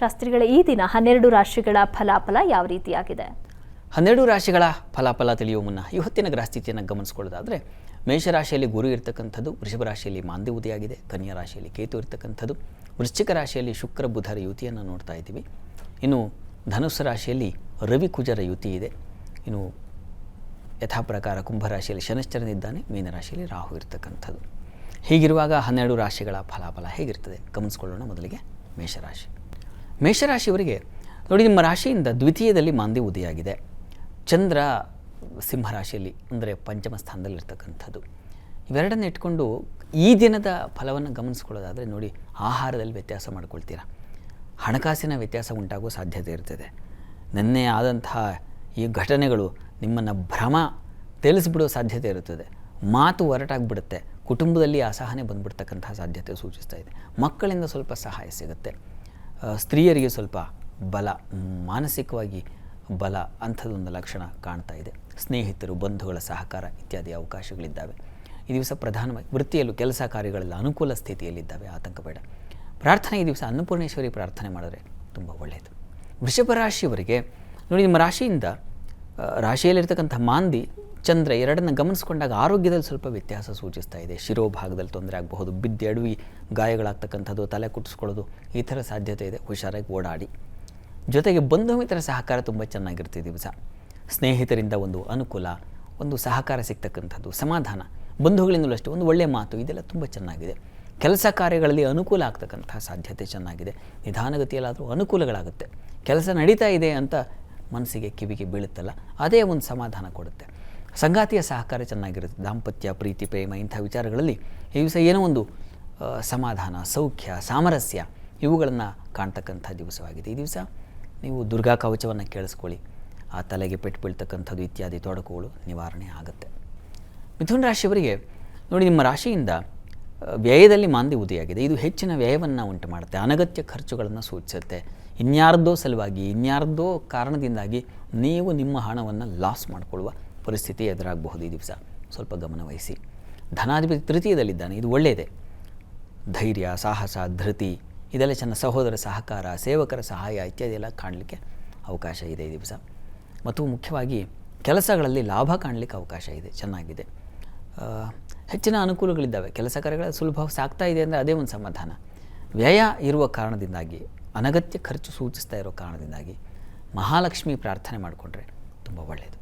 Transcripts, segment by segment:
ಶಾಸ್ತ್ರಿಗಳ ಈ ದಿನ ಹನ್ನೆರಡು ರಾಶಿಗಳ ಫಲಾಫಲ ಯಾವ ರೀತಿಯಾಗಿದೆ? ಹನ್ನೆರಡು ರಾಶಿಗಳ ಫಲಾಫಲ ತಿಳಿಯುವ ಮುನ್ನ ಇವತ್ತಿನ ಗ್ರಹಸ್ಥಿತಿಯನ್ನು ಗಮನಿಸ್ಕೊಳ್ಳೋದಾದರೆ ಮೇಷರಾಶಿಯಲ್ಲಿ ಗುರು ಇರತಕ್ಕಂಥದ್ದು, ವೃಷಭ ರಾಶಿಯಲ್ಲಿ ಮಾಂದಿ ಉದಯಾಗಿದೆ, ಕನ್ಯಾ ರಾಶಿಯಲ್ಲಿ ಕೇತು ಇರ್ತಕ್ಕಂಥದ್ದು, ವೃಶ್ಚಿಕ ರಾಶಿಯಲ್ಲಿ ಶುಕ್ರ, ಬುಧರ ಯುತಿಯನ್ನು ನೋಡ್ತಾ ಇದ್ದೀವಿ. ಇನ್ನು ಧನುಸ್ಸು ರಾಶಿಯಲ್ಲಿ ರವಿ ಕುಜರ ಯುತಿ ಇದೆ. ಇನ್ನು ಯಥಾಪ್ರಕಾರ ಕುಂಭರಾಶಿಯಲ್ಲಿ ಶನಶ್ಚರನಿದ್ದಾನೆ ಮೀನರಾಶಿಯಲ್ಲಿ ರಾಹು ಇರ್ತಕ್ಕಂಥದ್ದು. ಹೀಗಿರುವಾಗ ಹನ್ನೆರಡು ರಾಶಿಗಳ ಫಲಾಫಲ ಹೇಗಿರ್ತದೆ? ಗಮನಿಸ್ಕೊಳ್ಳೋಣ ಮೊದಲಿಗೆ ಮೇಷರಾಶಿ. ಮೇಷರಾಶಿಯವರಿಗೆ ನೋಡಿ, ನಿಮ್ಮ ರಾಶಿಯಿಂದ ದ್ವಿತೀಯದಲ್ಲಿ ಮಾಂದಿ ಉದಯಾಗಿದೆ. ಚಂದ್ರ ಸಿಂಹರಾಶಿಯಲ್ಲಿ ಅಂದರೆ ಪಂಚಮ ಸ್ಥಾನದಲ್ಲಿರ್ತಕ್ಕಂಥದ್ದು. ಇವೆರಡನ್ನು ಇಟ್ಕೊಂಡು ಈ ದಿನದ ಫಲವನ್ನು ಗಮನಿಸ್ಕೊಳ್ಳೋದಾದರೆ ನೋಡಿ, ಆಹಾರದಲ್ಲಿ ವ್ಯತ್ಯಾಸ ಮಾಡ್ಕೊಳ್ತೀರಾ. ಹಣಕಾಸಿನ ವ್ಯತ್ಯಾಸ ಉಂಟಾಗುವ ಸಾಧ್ಯತೆ ಇರ್ತದೆ. ನಿನ್ನೆ ಆದಂತಹ ಈ ಘಟನೆಗಳು ನಿಮ್ಮನ್ನು ಭ್ರಮ ತಿಳಿಸ್ಬಿಡೋ ಸಾಧ್ಯತೆ ಇರುತ್ತದೆ. ಮಾತು ಹೊರಟಾಗ್ಬಿಡುತ್ತೆ ಕುಟುಂಬದಲ್ಲಿ ಅಸಹನೆ ಬಂದ್ಬಿಡ್ತಕ್ಕಂಥ ಸಾಧ್ಯತೆ ಸೂಚಿಸ್ತಾ ಇದೆ. ಮಕ್ಕಳಿಂದ ಸ್ವಲ್ಪ ಸಹಾಯ ಸಿಗುತ್ತೆ. ಸ್ತ್ರೀಯರಿಗೆ ಸ್ವಲ್ಪ ಬಲ, ಮಾನಸಿಕವಾಗಿ ಬಲ ಅಂಥದ್ದೊಂದು ಲಕ್ಷಣ ಕಾಣ್ತಾ ಇದೆ. ಸ್ನೇಹಿತರು, ಬಂಧುಗಳ ಸಹಕಾರ ಇತ್ಯಾದಿ ಅವಕಾಶಗಳಿದ್ದಾವೆ. ಈ ದಿವಸ ಪ್ರಧಾನವಾಗಿ ವೃತ್ತಿಯಲ್ಲೂ ಕೆಲಸ ಕಾರ್ಯಗಳೆಲ್ಲ ಅನುಕೂಲ ಸ್ಥಿತಿಯಲ್ಲಿದ್ದಾವೆ. ಆತಂಕ ಬೇಡ ಪ್ರಾರ್ಥನೆ ಈ ದಿವಸ ಅನ್ನಪೂರ್ಣೇಶ್ವರಿ ಪ್ರಾರ್ಥನೆ ಮಾಡಿದ್ರೆ ತುಂಬ ಒಳ್ಳೆಯದು ವೃಷಭ ರಾಶಿಯವರಿಗೆ ನೋಡಿ, ನಿಮ್ಮ ರಾಶಿಯಿಂದ ರಾಶಿಯಲ್ಲಿರ್ತಕ್ಕಂಥ ಮಾಂದಿ ಚಂದ್ರ ಎರಡನ್ನು ಗಮನಿಸ್ಕೊಂಡಾಗ ಆರೋಗ್ಯದಲ್ಲಿ ಸ್ವಲ್ಪ ವ್ಯತ್ಯಾಸ ಸೂಚಿಸ್ತಾ ಇದೆ. ಶಿರೋಭಾಗದಲ್ಲಿ ತೊಂದರೆ ಆಗಬಹುದು, ಬಿದ್ದು, ಅಡವಿ, ಗಾಯಗಳಾಗ್ತಕ್ಕಂಥದ್ದು, ತಲೆ ಕುಟ್ಟಿಸ್ಕೊಳ್ಳೋದು ಈ ಥರ ಸಾಧ್ಯತೆ ಇದೆ. ಹುಷಾರಾಗಿ ಓಡಾಡಿ. ಜೊತೆಗೆ ಬಂಧು ಮಿತ್ರರ ಸಹಕಾರ ತುಂಬ ಚೆನ್ನಾಗಿರುತ್ತೆ ಈ ದಿವಸ. ಸ್ನೇಹಿತರಿಂದ ಒಂದು ಅನುಕೂಲ, ಒಂದು ಸಹಕಾರ ಸಿಗ್ತಕ್ಕಂಥದ್ದು, ಸಮಾಧಾನ, ಬಂಧುಗಳಿಂದಲೂ ಅಷ್ಟೇ ಒಂದು ಒಳ್ಳೆಯ ಮಾತು, ಇದೆಲ್ಲ ತುಂಬ ಚೆನ್ನಾಗಿದೆ. ಕೆಲಸ ಕಾರ್ಯಗಳಲ್ಲಿ ಅನುಕೂಲ ಆಗ್ತಕ್ಕಂಥ ಸಾಧ್ಯತೆ ಚೆನ್ನಾಗಿದೆ. ನಿಧಾನಗತಿಯಲ್ಲಾದರೂ ಅನುಕೂಲಗಳಾಗುತ್ತೆ. ಕೆಲಸ ನಡೀತಾ ಇದೆ ಅಂತ ಮನಸ್ಸಿಗೆ ಕಿವಿಗೆ ಬೀಳುತ್ತಲ್ಲ, ಅದೇ ಒಂದು ಸಮಾಧಾನ ಕೊಡುತ್ತೆ. ಸಂಗಾತಿಯ ಸಹಕಾರ ಚೆನ್ನಾಗಿರುತ್ತೆ. ದಾಂಪತ್ಯ, ಪ್ರೀತಿ, ಪ್ರೇಮ ಇಂಥ ವಿಚಾರಗಳಲ್ಲಿ ಈ ದಿವಸ ಏನೋ ಒಂದು ಸಮಾಧಾನ, ಸೌಖ್ಯ, ಸಾಮರಸ್ಯ ಇವುಗಳನ್ನು ಕಾಣ್ತಕ್ಕಂಥ ದಿವಸವಾಗಿದೆ. ಈ ದಿವಸ ನೀವು ದುರ್ಗಾ ಕವಚವನ್ನು ಕೇಳಿಸ್ಕೊಳ್ಳಿ. ಆ ತಲೆಗೆ ಪೆಟ್ಟು ಬೀಳ್ತಕ್ಕಂಥದ್ದು ಇತ್ಯಾದಿ ತೊಡಕುಗಳು ನಿವಾರಣೆ ಆಗುತ್ತೆ. ಮಿಥುನ ರಾಶಿಯವರಿಗೆ ನೋಡಿ, ನಿಮ್ಮ ರಾಶಿಯಿಂದ ವ್ಯಯದಲ್ಲಿ ಮಾಂದಿ ಉದಯಾಗಿದೆ. ಇದು ಹೆಚ್ಚಿನ ವ್ಯಯವನ್ನು ಉಂಟು ಮಾಡುತ್ತೆ. ಅನಗತ್ಯ ಖರ್ಚುಗಳನ್ನು ಸೂಚಿಸುತ್ತೆ. ಇನ್ಯಾರ್ದೋ ಸಲುವಾಗಿ, ಇನ್ಯಾರ್ದೋ ಕಾರಣದಿಂದಾಗಿ ನೀವು ನಿಮ್ಮ ಹಣವನ್ನು ಲಾಸ್ ಮಾಡಿಕೊಳ್ಳುವ ಪರಿಸ್ಥಿತಿ ಎದುರಾಗಬಹುದು ಈ ದಿವಸ. ಸ್ವಲ್ಪ ಗಮನವಹಿಸಿ ಧನಾಧಿಪತಿ ತೃತೀಯದಲ್ಲಿದ್ದಾನೆ. ಇದು ಒಳ್ಳೆಯದೇ. ಧೈರ್ಯ, ಸಾಹಸ, ಧೃತಿ, ಇದೆಲ್ಲ ಚೆನ್ನ ಸಹೋದರ ಸಹಕಾರ, ಸೇವಕರ ಸಹಾಯ ಇತ್ಯಾದಿ ಎಲ್ಲ ಕಾಣಲಿಕ್ಕೆ ಅವಕಾಶ ಇದೆ ಈ ದಿವಸ. ಮತ್ತು ಮುಖ್ಯವಾಗಿ ಕೆಲಸಗಳಲ್ಲಿ ಲಾಭ ಕಾಣಲಿಕ್ಕೆ ಅವಕಾಶ ಇದೆ. ಚೆನ್ನಾಗಿದೆ. ಹೆಚ್ಚಿನ ಅನುಕೂಲಗಳಿದ್ದಾವೆ. ಕೆಲಸ ಕಾರ್ಯಗಳ ಸುಲಭ ಸಾಕ್ತಾ ಇದೆ ಅಂದರೆ ಅದೇ ಒಂದು ಸಮಾಧಾನ. ವ್ಯಯ ಇರುವ ಕಾರಣದಿಂದಾಗಿ, ಅನಗತ್ಯ ಖರ್ಚು ಸೂಚಿಸ್ತಾ ಇರೋ ಕಾರಣದಿಂದಾಗಿ ಮಹಾಲಕ್ಷ್ಮಿ ಪ್ರಾರ್ಥನೆ ಮಾಡಿಕೊಂಡ್ರೆ ತುಂಬ ಒಳ್ಳೆಯದು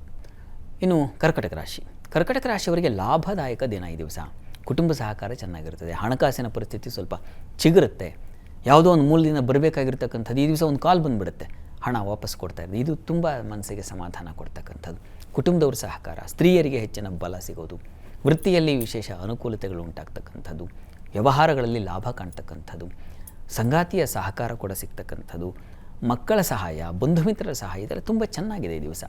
ಇನ್ನು ಕರ್ಕಟಕ ರಾಶಿ. ಕರ್ಕಟಕ ರಾಶಿಯವರಿಗೆ ಲಾಭದಾಯಕ ದಿನ ಈ ದಿವಸ. ಕುಟುಂಬ ಸಹಕಾರ ಚೆನ್ನಾಗಿರುತ್ತದೆ ಹಣಕಾಸಿನ ಪರಿಸ್ಥಿತಿ ಸ್ವಲ್ಪ ಚಿಗುರುತ್ತೆ. ಯಾವುದೋ ಒಂದು ಮೂಲದಿಂದ ಬರಬೇಕಾಗಿರ್ತಕ್ಕಂಥದ್ದು ಈ ದಿವಸ ಒಂದು ಕಾಲ್ ಬಂದುಬಿಡುತ್ತೆ. ಹಣ ವಾಪಸ್ ಕೊಡ್ತಾ ಇರೋದು. ಇದು ತುಂಬ ಮನಸ್ಸಿಗೆ ಸಮಾಧಾನ ಕೊಡ್ತಕ್ಕಂಥದ್ದು. ಕುಟುಂಬದವ್ರ ಸಹಕಾರ, ಸ್ತ್ರೀಯರಿಗೆ ಹೆಚ್ಚಿನ ಬಲ ಸಿಗೋದು. ವೃತ್ತಿಯಲ್ಲಿ ವಿಶೇಷ ಅನುಕೂಲತೆಗಳು ಉಂಟಾಗ್ತಕ್ಕಂಥದ್ದು. ವ್ಯವಹಾರಗಳಲ್ಲಿ ಲಾಭ ಕಾಣ್ತಕ್ಕಂಥದ್ದು. ಸಂಗಾತಿಯ ಸಹಕಾರ ಕೂಡ ಸಿಗ್ತಕ್ಕಂಥದ್ದು. ಮಕ್ಕಳ ಸಹಾಯ, ಬಂಧುಮಿತ್ರರ ಸಹಾಯ ಇದೆಲ್ಲ ತುಂಬ ಚೆನ್ನಾಗಿದೆ ಈ ದಿವಸ.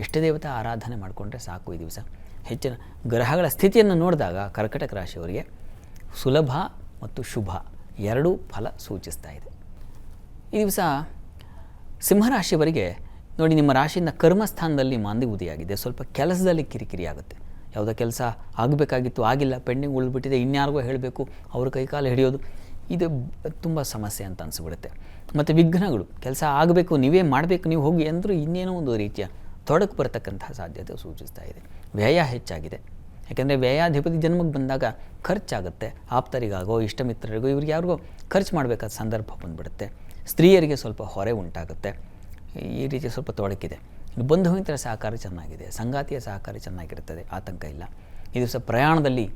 ಇಷ್ಟ ದೇವತೆ ಆರಾಧನೆ ಮಾಡಿಕೊಂಡ್ರೆ ಸಾಕು ಈ ದಿವಸ. ಹೆಚ್ಚಿನ ಗ್ರಹಗಳ ಸ್ಥಿತಿಯನ್ನು ನೋಡಿದಾಗ ಕರ್ಕಟಕ ರಾಶಿಯವರಿಗೆ ಸುಲಭ ಮತ್ತು ಶುಭ ಎರಡೂ ಫಲ ಸೂಚಿಸ್ತಾ ಇದೆ. ಈ ದಿವಸ ಸಿಂಹರಾಶಿಯವರಿಗೆ ನೋಡಿ ನಿಮ್ಮ ರಾಶಿಯಿಂದ ಕರ್ಮಸ್ಥಾನದಲ್ಲಿ ಮಾಂದಿ ಉದಿಯಾಗಿದೆ ಸ್ವಲ್ಪ ಕೆಲಸದಲ್ಲಿ ಕಿರಿಕಿರಿ ಆಗುತ್ತೆ. ಯಾವುದೋ ಕೆಲಸ ಆಗಬೇಕಾಗಿತ್ತು, ಆಗಿಲ್ಲ, ಪೆಂಡಿಂಗ್ ಉಳಿದ್ಬಿಟ್ಟಿದೆ, ಇನ್ಯಾರಿಗೋ ಹೇಳಬೇಕು, ಅವ್ರ ಕೈಕಾಲು ಹಿಡಿಯೋದು, ಇದು ತುಂಬ ಸಮಸ್ಯೆ ಅಂತ ಅನಿಸ್ಬಿಡುತ್ತೆ. ಮತ್ತು ವಿಘ್ನಗಳು, ಕೆಲಸ ಆಗಬೇಕು, ನೀವೇ ಮಾಡಬೇಕು, ನೀವು ಹೋಗಿ ಅಂದರೂ ಇನ್ನೇನೋ ಒಂದು ರೀತಿಯ ತೊಡಕು ಬರತಕ್ಕಂತಹ ಸಾಧ್ಯತೆ ಸೂಚಿಸ್ತಾ ಇದೆ. ವ್ಯಯ ಹೆಚ್ಚಾಗಿದೆ. ಯಾಕೆಂದರೆ ವ್ಯಯಾಧಿಪತಿ ಜನ್ಮಕ್ಕೆ ಬಂದಾಗ ಖರ್ಚಾಗುತ್ತೆ. ಆಪ್ತರಿಗಾಗೋ, ಇಷ್ಟಮಿತ್ರರಿಗೋ, ಇವ್ರಿಗೆ ಯಾರಿಗೋ ಖರ್ಚು ಮಾಡಬೇಕಾದ ಸಂದರ್ಭ ಬಂದುಬಿಡುತ್ತೆ. ಸ್ತ್ರೀಯರಿಗೆ ಸ್ವಲ್ಪ ಹೊರೆ ಉಂಟಾಗುತ್ತೆ. ಈ ರೀತಿ ಸ್ವಲ್ಪ ತೊಡಕಿದೆ. ಇನ್ನು ಬಂಧು ಮಿತ್ರರ ಸಹಕಾರ ಚೆನ್ನಾಗಿದೆ. ಸಂಗಾತಿಯ ಸಹಕಾರ ಚೆನ್ನಾಗಿರುತ್ತದೆ. ಆತಂಕ ಇಲ್ಲ. ಈ ಸಹ ಪ್ರಯಾಣದಲ್ಲಿ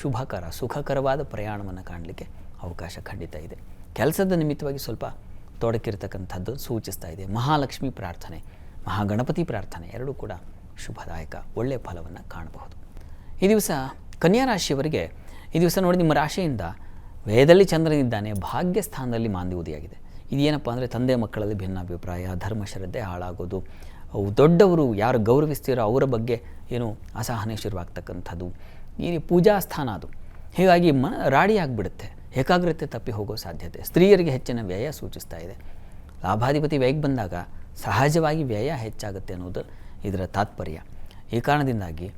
ಶುಭಕರ, ಸುಖಕರವಾದ ಪ್ರಯಾಣವನ್ನು ಕಾಣಲಿಕ್ಕೆ ಅವಕಾಶ ಖಂಡಿತ ಇದೆ. ಕೆಲಸದ ನಿಮಿತ್ತವಾಗಿ ಸ್ವಲ್ಪ ತೊಡಕಿರ್ತಕ್ಕಂಥದ್ದು ಸೂಚಿಸ್ತಾ ಇದೆ. ಮಹಾಲಕ್ಷ್ಮಿ ಪ್ರಾರ್ಥನೆ. ಮಹಾಗಣಪತಿ ಪ್ರಾರ್ಥನೆ ಎರಡೂ ಕೂಡ ಶುಭದಾಯಕ ಒಳ್ಳೆಯ ಫಲವನ್ನು ಕಾಣಬಹುದು. ಈ ದಿವಸ ಕನ್ಯಾ ರಾಶಿಯವರಿಗೆ, ಈ ದಿವಸ ನೋಡಿ ನಿಮ್ಮ ರಾಶಿಯಿಂದ ವೇದದಲ್ಲಿ ಚಂದ್ರನಿದ್ದಾನೆ ಭಾಗ್ಯ ಸ್ಥಾನದಲ್ಲಿ ಮಾಂದಿ ಉದಿಯಾಗಿದೆ ಇದೇನಪ್ಪ ಅಂದರೆ ತಂದೆ ಮಕ್ಕಳಲ್ಲಿ ಭಿನ್ನಾಭಿಪ್ರಾಯ, ಧರ್ಮ ಶ್ರದ್ಧೆ ಹಾಳಾಗೋದು, ಅವು ದೊಡ್ಡವರು ಯಾರು ಗೌರವಿಸ್ತೀರೋ ಅವರ ಬಗ್ಗೆ ಏನು ಅಸಹನೆ ಶುರುವಾಗ್ತಕ್ಕಂಥದ್ದು. ಈ ಪೂಜಾ ಸ್ಥಾನ ಅದು. ಹೀಗಾಗಿ ಮ ರಾಡಿ ಆಗಿಬಿಡುತ್ತೆ, ಏಕಾಗ್ರತೆ ತಪ್ಪಿ ಹೋಗೋ ಸಾಧ್ಯತೆ, ಸ್ತ್ರೀಯರಿಗೆ ಹೆಚ್ಚಿನ ವ್ಯಯ ಸೂಚಿಸ್ತಾ ಇದೆ. ಲಾಭಾಧಿಪತಿ ವ್ಯಯಕ್ಕೆ ಬಂದಾಗ ಸಹಜವಾಗಿ ವ್ಯಯ ಹೆಚ್ಚಾಗುತ್ತೆ ಅನ್ನೋದು ಇದರ ತಾತ್ಪರ್ಯ. ಈ ಕಾರಣದಿಂದಾಗಿ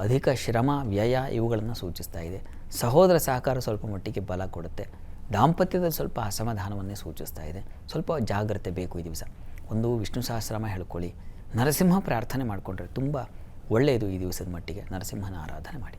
ಅಧಿಕ ಶ್ರಮ, ವ್ಯಯ ಇವುಗಳನ್ನು ಸೂಚಿಸ್ತಾ ಇದೆ. ಸಹೋದರ ಸಹಕಾರ ಸ್ವಲ್ಪ ಮಟ್ಟಿಗೆ ಬಲ ಕೊಡುತ್ತೆ. ದಾಂಪತ್ಯದಲ್ಲಿ ಸ್ವಲ್ಪ ಅಸಮಾಧಾನವನ್ನೇ ಸೂಚಿಸ್ತಾ ಇದೆ. ಸ್ವಲ್ಪ ಜಾಗ್ರತೆ ಬೇಕು ಈ ದಿವಸ. ಒಂದು ವಿಷ್ಣು ಸಹಸ್ರಮ ಹೇಳ್ಕೊಳ್ಳಿ. ನರಸಿಂಹ ಪ್ರಾರ್ಥನೆ ಮಾಡಿಕೊಂಡ್ರೆ ತುಂಬ ಒಳ್ಳೆಯದು ಈ ದಿವಸದ ಮಟ್ಟಿಗೆ. ನರಸಿಂಹನ ಆರಾಧನೆ ಮಾಡಿ.